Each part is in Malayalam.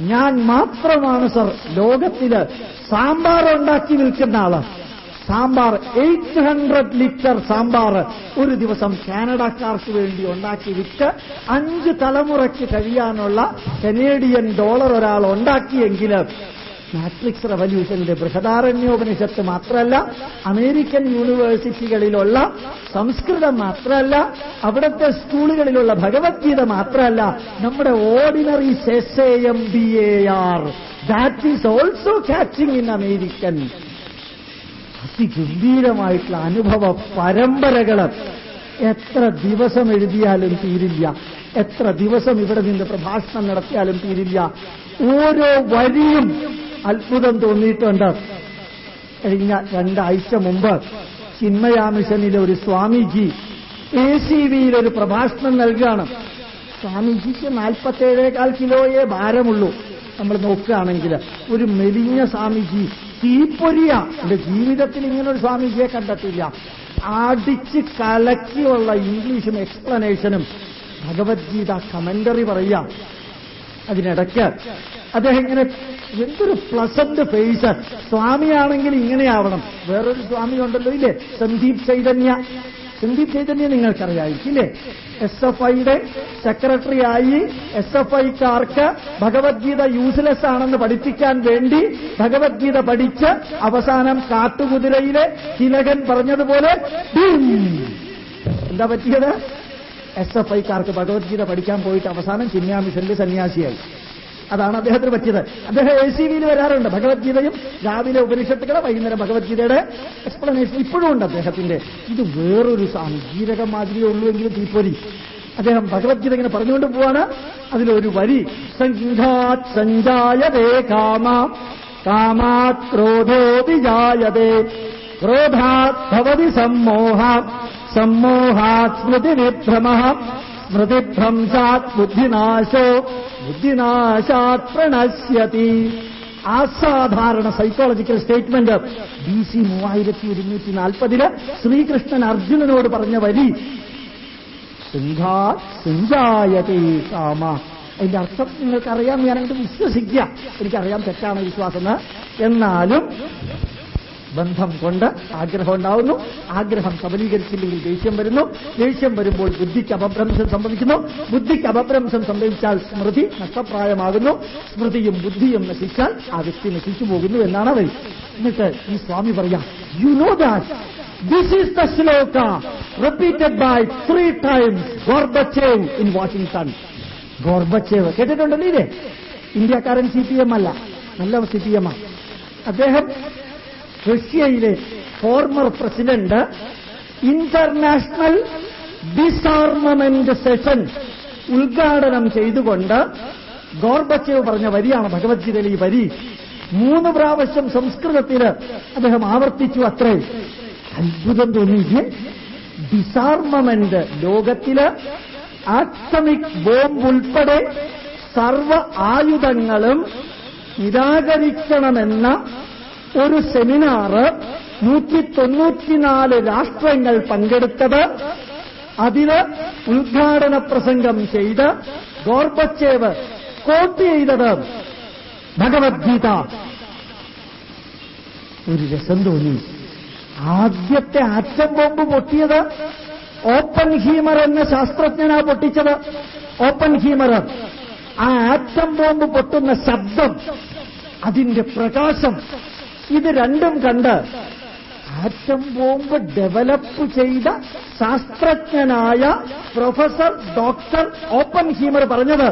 ഞാൻ മാത്രമാണ് സർ. ലോകത്തിൽ സാമ്പാർ ഉണ്ടാക്കി വിൽക്കുന്ന ആൾ. Sambar eight hundred litre sambar ഒരു ദിവസം കാനഡക്കാർക്ക് വേണ്ടി ഉണ്ടാക്കി വിറ്റ് അഞ്ച് തലമുറയ്ക്ക് കഴിയാനുള്ള കനേഡിയൻ ഡോളർ ഒരാൾ ഉണ്ടാക്കിയെങ്കിൽ മാട്രിക്സ് റവല്യൂഷന്റെ ബൃഹദാരണ്യോപനിഷത്ത് മാത്രമല്ല അമേരിക്കൻ യൂണിവേഴ്സിറ്റികളിലുള്ള സംസ്കൃതം മാത്രമല്ല അവിടുത്തെ സ്കൂളുകളിലുള്ള ഭഗവത്ഗീത മാത്രമല്ല നമ്മുടെ ordinary says A M B A R that is also catching in American അതിഗംഭീരമായിട്ടുള്ള അനുഭവ പരമ്പരകൾ എത്ര ദിവസം എഴുതിയാലും തീരില്ല എത്ര ദിവസം ഇവിടെ നിന്ന് പ്രഭാഷണം നടത്തിയാലും തീരില്ല ഓരോ വരിയും അത്ഭുതം തോന്നിയിട്ടുണ്ട്. കഴിഞ്ഞ രണ്ടാഴ്ച മുമ്പ് ചിന്മയാ മിഷനിലെ ഒരു സ്വാമിജി എ സി വിയിൽ ഒരു പ്രഭാഷണം നൽകുകയാണ്. സ്വാമിജിക്ക് നാൽപ്പത്തേഴേകാൽ കിലോയേ ഭാരമുള്ളൂ. നമ്മൾ നോക്കുകയാണെങ്കിൽ ഒരു മെലിഞ്ഞ സ്വാമിജി തീപ്പൊരിയ. എന്റെ ജീവിതത്തിൽ ഇങ്ങനെ ഒരു സ്വാമിജിയെ കണ്ടെത്തില്ല അടിച്ച് കലക്കിയുള്ള ഇംഗ്ലീഷും എക്സ്പ്ലനേഷനും ഭഗവത്ഗീത കമന്ററി പറയാം അതിനിടയ്ക്ക് അദ്ദേഹം ഇങ്ങനെ എന്തൊരു പ്ലസന്റ് ഫേസ് സ്വാമിയാണെങ്കിൽ ഇങ്ങനെയാവണം. വേറൊരു സ്വാമി ഉണ്ടല്ലോ ഇല്ലേ? സന്ദീപ് ചൈതന്യ. സന്ദീപ് ചൈതന്യ നിങ്ങൾക്കറിയായിരിക്കും ഇല്ലേ? എസ് എഫ് ഐയുടെ സെക്രട്ടറി ആയി എസ് എഫ് ഐക്കാർക്ക് ഭഗവത്ഗീത യൂസ്ലെസ് ആണെന്ന് പഠിപ്പിക്കാൻ വേണ്ടി ഭഗവത്ഗീത പഠിച്ച് അവസാനം കാട്ടുകുതിരയിലെ തിലകൻ പറഞ്ഞതുപോലെ. എന്താ പറ്റിയത്? എസ് എഫ് ഐക്കാർക്ക് ഭഗവത്ഗീത പഠിക്കാൻ പോയിട്ട് അവസാനം ചിന്യാമിഷന്റെ സന്യാസിയായി. അതാണ് അദ്ദേഹത്തിന് പറ്റിയത്. അദ്ദേഹം എ സി വിയിൽ വരാറുണ്ട്. ഭഗവത്ഗീതയും രാവിലെ ഉപനിഷത്തുകളെ വൈകുന്നേരം ഭഗവത്ഗീതയുടെ എക്സ്പ്ലനേഷൻ ഇപ്പോഴും ഉണ്ട് അദ്ദേഹത്തിന്റെ. ഇത് വേറൊരു സാംഗീരക മാതിരിയേ ഉള്ളൂ തീപ്പൊരി. അദ്ദേഹം ഭഗവത്ഗീത ഇങ്ങനെ പറഞ്ഞുകൊണ്ട് പോവാണ്. അതിലൊരു വരി സംഗീതാത് സഞ്ജായതേ കാമ കാമാത് ക്രോധോതി ജായതേ ക്രോധാത് ഭവതി സമ്മോഹ സമ്മോഹാത് സ്മൃതിവിഭ്രമ സ്മൃതിഭ്രംശാത് ബുദ്ധിനാശോ ബുദ്ധിനാശാത് പ്രണശ്യതി. അസാധാരണ സൈക്കോളജിക്കൽ സ്റ്റേറ്റ്മെന്റ് ബി സി മൂവായിരത്തി ഒരുന്നൂറ്റി നാൽപ്പതിൽ ശ്രീകൃഷ്ണൻ അർജുനനോട് പറഞ്ഞ വരി കാമ. അതിന്റെ അർത്ഥം നിങ്ങൾക്കറിയാം ഞാനങ്ങോട്ട് വിശ്വസിക്കുക എനിക്കറിയാം തെറ്റാണ് വിശ്വാസം എന്നാലും ബന്ധം കൊണ്ട് ആഗ്രഹം ഉണ്ടാവുന്നു. ആഗ്രഹം സബലീകരിച്ചില്ലെങ്കിൽ ദേഷ്യം വരുന്നു. ദേഷ്യം വരുമ്പോൾ ബുദ്ധിക്ക് അപഭ്രംശം സംഭവിക്കുന്നു. ബുദ്ധിക്ക് അപഭ്രംശം സംഭവിച്ചാൽ സ്മൃതി നഷ്ടപ്രായമാകുന്നു. സ്മൃതിയും ബുദ്ധിയും നശിച്ചാൽ ആ വ്യക്തി നശിച്ചു പോകുന്നു എന്നാണ് അവർ. എന്നിട്ട് ഈ സ്വാമി പറയാം you know that this is the shloka repeated by three times Gorbachev in Washington Gorbachev കേട്ടിട്ടുണ്ടല്ലോ ഇല്ലേ ഇന്ത്യക്കാരൻ സി പി എം അല്ല. നല്ല സി പി എം ആണ് അദ്ദേഹം റഷ്യയിലെ former president international disarmament session ഉദ്ഘാടനം ചെയ്തുകൊണ്ട് ഗോർബച്ചേവ് പറഞ്ഞ വരിയാണ് ഭഗവത്ഗീതയിലെ ഈ വരി. മൂന്ന് പ്രാവശ്യം സംസ്കൃതത്തിൽ അദ്ദേഹം ആവർത്തിച്ചു അത്രേ. അത്ഭുതം തോന്നിയില്ലേ? ഡിസാർമമെന്റ് ലോകത്തിൽ ആറ്റമിക് ബോംബ് ഉൾപ്പെടെ സർവ ആയുധങ്ങളും നിരാകരിക്കണമെന്ന ഒരു സെമിനാറ് നൂറ്റി തൊണ്ണൂറ്റിനാല് രാഷ്ട്രങ്ങൾ പങ്കെടുത്തത്. അതിന് ഉദ്ഘാടന പ്രസംഗം ചെയ്ത് ഗോർബച്ചേവ് കോട്ട് ചെയ്തത് ഭഗവത്ഗീത. ഒരു രസം തോന്നി. ആദ്യത്തെ ആറ്റം ബോംബ് പൊട്ടിയത് ഓപ്പൺ ഹീമർ എന്ന ശാസ്ത്രജ്ഞനാ പൊട്ടിച്ചത്. Oppenheimer. ആ ആറ്റം ബോംബ് പൊട്ടുന്ന ശബ്ദം അതിന്റെ പ്രകാശം ഇത് രണ്ടും കണ്ട് ആറ്റം ബോംബ് ഡെവലപ്പ് ചെയ്ത ശാസ്ത്രജ്ഞനായ പ്രൊഫസർ ഡോക്ടർ ഓപ്പൻ ഹീമർ പറഞ്ഞത്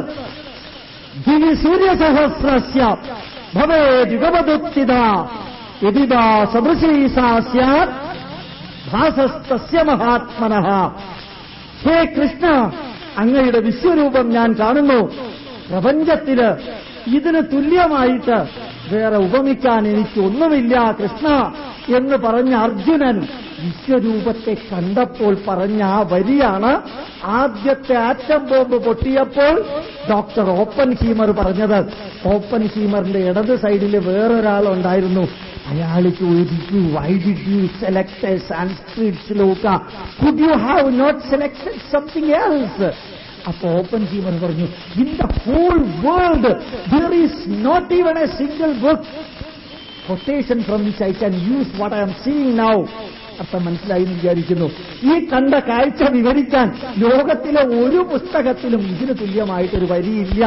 ദിവി സൂര്യസഹസ്രസ്യ ഭവേദ്യുഗമദുത്തിത യതിതാ സദൃശീ സാ സ്യാത് ഭാസസ്തസ്യ മഹാത്മന. ഹേ കൃഷ്ണ അങ്ങയുടെ വിശ്വരൂപം ഞാൻ കാണുന്നു. പ്രപഞ്ചത്തിൽ ഇതിന് തുല്യമായിട്ട് വേറെ ഉപമിക്കാൻ എനിക്കൊന്നുമില്ല കൃഷ്ണ എന്ന് പറഞ്ഞ അർജുനൻ വിശ്വരൂപത്തെ കണ്ടപ്പോൾ പറഞ്ഞ ആ വരിയാണ് ആദ്യത്തെ ആറ്റം ബോംബ് പൊട്ടിയപ്പോൾ ഡോക്ടർ ഓപ്പൻ ഹീമർ പറഞ്ഞത്. ഓപ്പൻ ഹീമറിന്റെ ഇടത് സൈഡിൽ വേറൊരാളുണ്ടായിരുന്നു. അയാൾ ചോദിച്ചു why did you select you have not selected something else അപ്പൊ ഓപ്പൺ ഹീമർ പറഞ്ഞു in the whole world there is not even a single book quotation from which I can use what I'm seeing now അർത്ഥം മനസ്സിലായി എന്ന് വിചാരിക്കുന്നു. ഈ കണ്ട കാഴ്ച വിവരിക്കാൻ ലോകത്തിലെ ഒരു പുസ്തകത്തിലും ഇതിന് തുല്യമായിട്ടൊരു വരിയില്ല.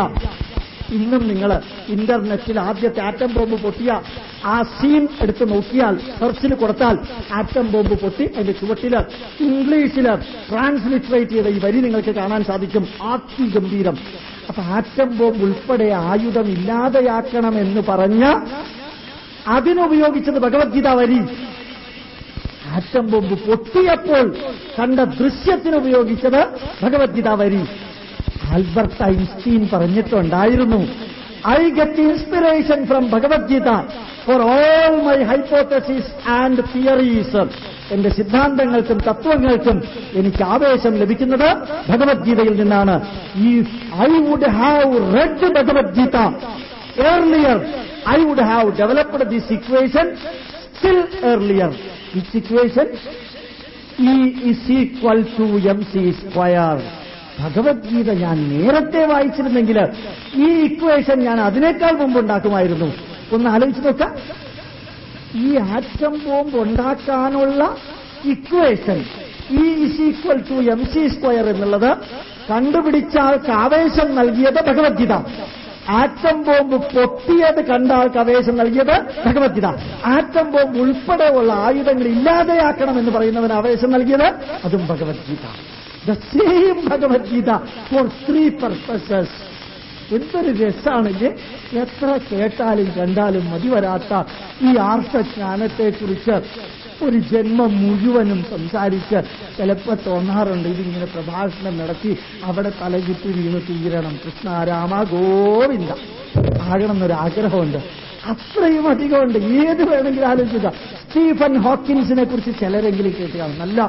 ഇന്നും നിങ്ങൾ ഇന്റർനെറ്റിൽ ആദ്യത്തെ ആറ്റം ബോംബ് പൊട്ടിയ ആ സീൻ എടുത്ത് നോക്കിയാൽ സെർച്ചിൽ കൊടുത്താൽ ആറ്റം ബോംബ് പൊട്ടി അതിന്റെ ചുവട്ടിൽ ഇംഗ്ലീഷിൽ ട്രാൻസ്ലിറ്ററേറ്റ് ചെയ്ത ഈ വരി നിങ്ങൾക്ക് കാണാൻ സാധിക്കും. അതിഗംഭീരം അപ്പൊ ആറ്റം ബോംബ് ഉൾപ്പെടെ ആയുധം ഇല്ലാതെയാക്കണമെന്ന് പറഞ്ഞ അതിനുപയോഗിച്ചത് ഭഗവത്ഗീത വരി. ആറ്റം ബോംബ് പൊട്ടിയപ്പോൾ കണ്ട ദൃശ്യത്തിന് ഉപയോഗിച്ചത് ഭഗവത്ഗീത വരി. ആൽബർട്ട് ഐൻസ്റ്റീൻ പറഞ്ഞിട്ടുണ്ടായിരുന്നു I get inspiration from Bhagavadgita for all my hypothesis and theories എന്റെ സിദ്ധാന്തങ്ങൾക്കും തത്വങ്ങൾക്കും എനിക്ക് ആവേശം ലഭിക്കുന്നത് ഭഗവത്ഗീതയിൽ നിന്നാണ് ഈ I would have read Bhagavadgita earlier I would have developed the situation still earlier earlier. Situation E is equal to M C square. Bhagavadgita ഞാൻ നേരത്തെ വായിച്ചിരുന്നെങ്കിൽ ഈ ഇക്വേഷൻ ഞാൻ അതിനേക്കാൾ മുമ്പ് ഉണ്ടാക്കുമായിരുന്നു. ഒന്ന് ആലോചിച്ച് നോക്കാം. ഈ ആറ്റം ബോംബ് ഉണ്ടാക്കാനുള്ള equation E is equal to M C square എന്നുള്ളത് കണ്ടുപിടിച്ച ആൾക്ക് ആവേശം നൽകിയത് ഭഗവത്ഗീത. ആറ്റം ബോംബ് പൊട്ടിയത് കണ്ട ആൾക്ക് ആവേശം നൽകിയത് ഭഗവത്ഗീത. ആറ്റം ബോംബ് ഉൾപ്പെടെയുള്ള ആയുധങ്ങൾ ഇല്ലാതെയാക്കണം എന്ന് പറയുന്നവന് ആവേശം നൽകിയത് അതും Bhagavadgita. The same Bhagavadgita for three purposes എന്തൊരു രസാണെങ്കിൽ എത്ര കേട്ടാലും കണ്ടാലും മതി വരാത്ത ഈ ആർത്തജ്ഞാനത്തെക്കുറിച്ച് ഒരു ജന്മം മുഴുവനും സംസാരിച്ച് ചിലപ്പോൾ തോന്നാറുണ്ട്. ഇതിങ്ങനെ പ്രഭാഷണം നടത്തി അവിടെ തലചുറ്റി വീണ് തീരണം. കൃഷ്ണാരാമ ഗോവിന്ദ ഗോവിന്ദ. ആകണമെന്നൊരാഗ്രഹമുണ്ട്. അത്രയും അധികമുണ്ട്. ഏത് വേണമെങ്കിലും ആലോചിക്കുക സ്റ്റീഫൻ ഹോക്കിൻസിനെ കുറിച്ച് ചിലരെങ്കിലും കേട്ടുകയാണ് നല്ല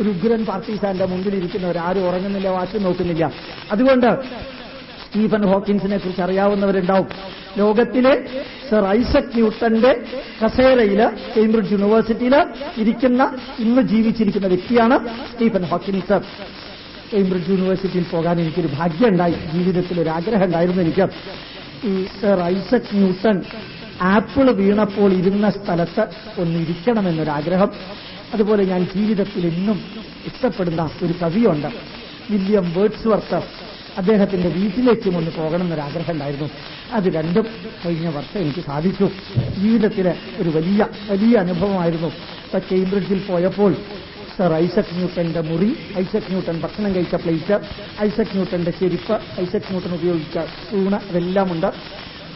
ഒരു ഉഗ്രൻ പാർട്ടീസാന്റെ മുമ്പിൽ ഇരിക്കുന്നവർ ആരും ഉറങ്ങുന്നില്ല വാച്ച് നോക്കുന്നില്ല. അതുകൊണ്ട് സ്റ്റീഫൻ ഹോക്കിൻസിനെ കുറിച്ച് അറിയാവുന്നവരുണ്ടാവും. ലോകത്തിലെ സർ ഐസക് ന്യൂട്ടന്റെ കസേരയിൽ കേംബ്രിഡ്ജ് യൂണിവേഴ്സിറ്റിയിൽ ഇരിക്കുന്ന ഇന്ന് ജീവിച്ചിരിക്കുന്ന വ്യക്തിയാണ് സ്റ്റീഫൻ ഹോക്കിൻസ് കേംബ്രിഡ്ജ് യൂണിവേഴ്സിറ്റിയിൽ പോകാൻ എനിക്കൊരു ഭാഗ്യമുണ്ടായി. ജീവിതത്തിൽ ഒരു ആഗ്രഹം ഉണ്ടായിരുന്നു എനിക്ക്. ഈ സർ ഐസക് ന്യൂട്ടൺ ആപ്പിൾ വീണപ്പോൾ ഇരുന്ന സ്ഥലത്ത് ഒന്ന് ഇരിക്കണമെന്നൊരാഗ്രഹം. അതുപോലെ ഞാൻ ജീവിതത്തിൽ ഇന്നും ഇഷ്ടപ്പെടുന്ന ഒരു കവിയുണ്ട്. വില്യം വേർഡ്സ്വർത്ത് അദ്ദേഹത്തിന്റെ വീട്ടിലേക്കും ഒന്ന് പോകണം എന്നൊരാഗ്രഹം ഉണ്ടായിരുന്നു അത് രണ്ടും കഴിഞ്ഞ വർഷം എനിക്ക് സാധിച്ചു. ജീവിതത്തിലെ ഒരു വലിയ വലിയ അനുഭവമായിരുന്നു. ഇപ്പൊ കേംബ്രിഡ്ജിൽ പോയപ്പോൾ സർ ഐസക് ന്യൂട്ടന്റെ മുറി ഐസക് ന്യൂട്ടൻ ഭക്ഷണം കഴിച്ച പ്ലേറ്റ് ഐസക് ന്യൂട്ടന്റെ ചെരുപ്പ് ഐസക് ന്യൂട്ടൻ ഉപയോഗിച്ച ഊണ് അതെല്ലാമുണ്ട്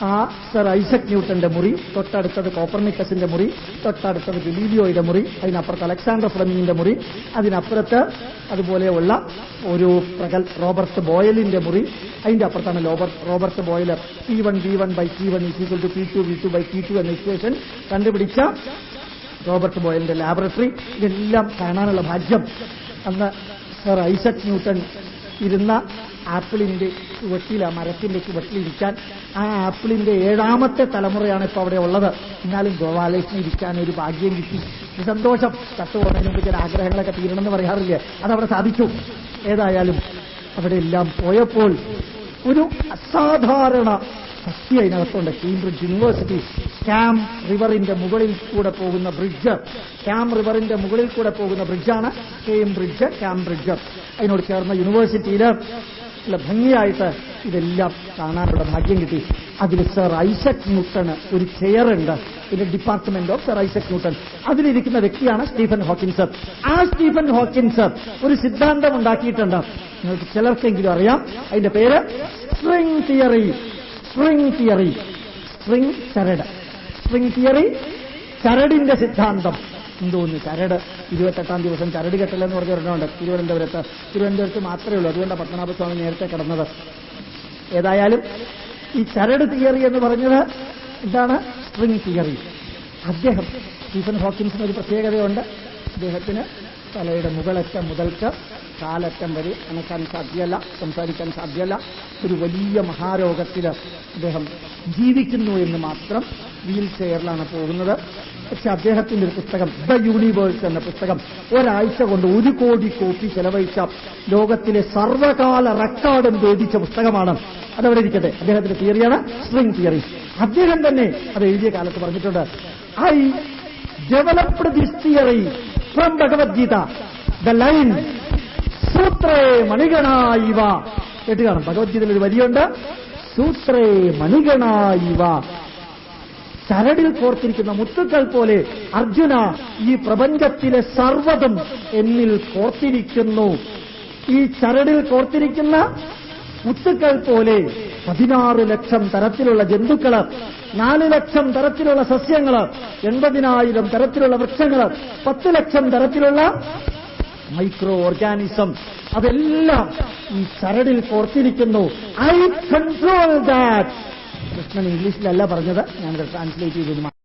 ആ സർ ഐസക് ന്യൂട്ടന്റെ മുറി തൊട്ടടുത്തത് കോപ്പർനിക്കസിന്റെ മുറി തൊട്ടടുത്തത് ഗലീലിയോയുടെ മുറി അതിനപ്പുറത്ത് അലക്സാണ്ടർ ഫ്ലമിങ്ങിന്റെ മുറി അതിനപ്പുറത്ത് അതുപോലെയുള്ള ഒരു പ്രഗൽ റോബർട്ട് ബോയലിന്റെ മുറി അതിന്റെ അപ്പുറത്താണ് Robert Boyle. B one B one by P one equal to P two V two by P two എന്ന ഇക്വേഷൻ കണ്ടുപിടിച്ച റോബർട്ട് ബോയലിന്റെ ലാബറട്ടറി ഇതെല്ലാം കാണാനുള്ള ഭാഗ്യം അന്ന് സർ ഐസക് ന്യൂട്ടൺ ഇരുന്ന ആപ്പിളിന്റെ ചുവട്ടിൽ ആ മരത്തിന്റെ ചുവട്ടിലിരിക്കാൻ ആ ആപ്പിളിന്റെ ഏഴാമത്തെ തലമുറയാണ് ഇപ്പൊ അവിടെ ഉള്ളത്. എന്നാലും ഗോപാലകൃഷ്ണൻ ഇരിക്കാൻ ഒരു ഭാഗ്യം കിട്ടി. സന്തോഷം. ചത്തു പോകുന്നതിന് മുമ്പ് ചില ആഗ്രഹങ്ങളൊക്കെ തീരണമെന്ന് പറയാറില്ലേ? അതവിടെ സാധിച്ചു. ഏതായാലും അവിടെ എല്ലാം പോയപ്പോൾ ഒരു അസാധാരണ ശക്തി അതിനകത്തുണ്ട്. കേംബ്രിഡ്ജ് യൂണിവേഴ്സിറ്റി ക്യാം റിവറിന്റെ മുകളിൽ കൂടെ പോകുന്ന ബ്രിഡ്ജ് ക്യാം റിവറിന്റെ മുകളിൽ കൂടെ പോകുന്ന ബ്രിഡ്ജാണ് കെയും ബ്രിഡ്ജ് ക്യാം ബ്രിഡ്ജ് അതിനോട് ചേർന്ന യൂണിവേഴ്സിറ്റിയിൽ നല്ല ഭംഗിയായിട്ട് ഇതെല്ലാം കാണാനുള്ള ഭാഗ്യം കിട്ടി. അതിൽ സർ ഐസക് ന്യൂട്ടൺ ഒരു ചെയറുണ്ട് ഇതിന്റെ department of sir Isaac Newton അതിലിരിക്കുന്ന വ്യക്തിയാണ് സ്റ്റീഫൻ ഹോക്കിൻസ് ആ സ്റ്റീഫൻ ഹോക്കിൻസ് ഒരു സിദ്ധാന്തം ഉണ്ടാക്കിയിട്ടുണ്ട്. നിങ്ങൾക്ക് ചിലർക്കെങ്കിലും അറിയാം. അതിന്റെ പേര് spring theory spring theory spring ചരട്. സ്ട്രിങ് തിയറി ചരടിന്റെ സിദ്ധാന്തം. എന്തോന്ന്? ചരട് ഇരുപത്തെട്ടാം ദിവസം ചരട് കെട്ടലെന്ന് പറഞ്ഞ ഒരെണ്ണമുണ്ട്. തിരുവനന്തപുരത്ത്. തിരുവനന്തപുരത്ത് മാത്രമേ ഉള്ളൂ. അതുകൊണ്ടാണ് പത്മനാഭസ്വാമി നേരത്തെ കിടന്നത്. ഏതായാലും ഈ ചരട് തിയറി എന്ന് പറഞ്ഞത് എന്താണ്? സ്ട്രിംഗ് തിയറി അദ്ദേഹം സ്റ്റീഫൻ ഹോക്കിൻസിന് ഒരു പ്രത്യേകതയുണ്ട്. അദ്ദേഹത്തിന് തലയുടെ മുകളറ്റം മുതൽക്ക് കാലറ്റം വരെ അണക്കാൻ സാധ്യമല്ല സംസാരിക്കാൻ സാധ്യമല്ല ഒരു വലിയ മഹാരോഗത്തിൽ അദ്ദേഹം ജീവിക്കുന്നു എന്ന് മാത്രം വീൽ ചെയറിലാണ് പോകുന്നത്. പക്ഷെ അദ്ദേഹത്തിന്റെ ഒരു പുസ്തകം ദ യൂണിവേഴ്സ് എന്ന പുസ്തകം ഒരാഴ്ച കൊണ്ട് ഒരു കോടി കോപ്പി ചെലവഴിച്ച ലോകത്തിലെ സർവകാല റെക്കോർഡും ഭേദിച്ച പുസ്തകമാണ്. അതവിടെ ഇരിക്കട്ടെ അദ്ദേഹത്തിന്റെ തിയറിയാണ് സ്ട്രിംഗ് തിയറി. അദ്ദേഹം തന്നെ അത് എഴുതിയ കാലത്ത് പറഞ്ഞിട്ടുണ്ട്. I developed this theory from Bhagavadgita. The line സൂത്രേ മണികണായിവ കേട്ട് കാണും ഭഗവത്ഗീതയിൽ ഒരു വരിയുണ്ട്. സൂത്രേ മണികണായിവ ചരടിൽ കോർത്തിരിക്കുന്ന മുത്തുക്കൾ പോലെ അർജുന ഈ പ്രപഞ്ചത്തിലെ സർവതും എന്നിൽ കോർത്തിരിക്കുന്നു. ഈ ചരടിൽ കോർത്തിരിക്കുന്ന മുത്തുക്കൾ പോലെ പതിനാറ് ലക്ഷം തരത്തിലുള്ള ജന്തുക്കൾ നാല് ലക്ഷം തരത്തിലുള്ള സസ്യങ്ങൾ എൺപതിനായിരം തരത്തിലുള്ള വൃക്ഷങ്ങൾ പത്ത് ലക്ഷം തരത്തിലുള്ള മൈക്രോ ഓർഗാനിസം. അതെല്ലാം ഈ ചരടിൽ കോർത്തിരിക്കുന്നു. I control that. കൃഷ്ണൻ ഇംഗ്ലീഷിലല്ല പറഞ്ഞത്. ഞാൻ ട്രാൻസ്ലേറ്റ് ചെയ്തത്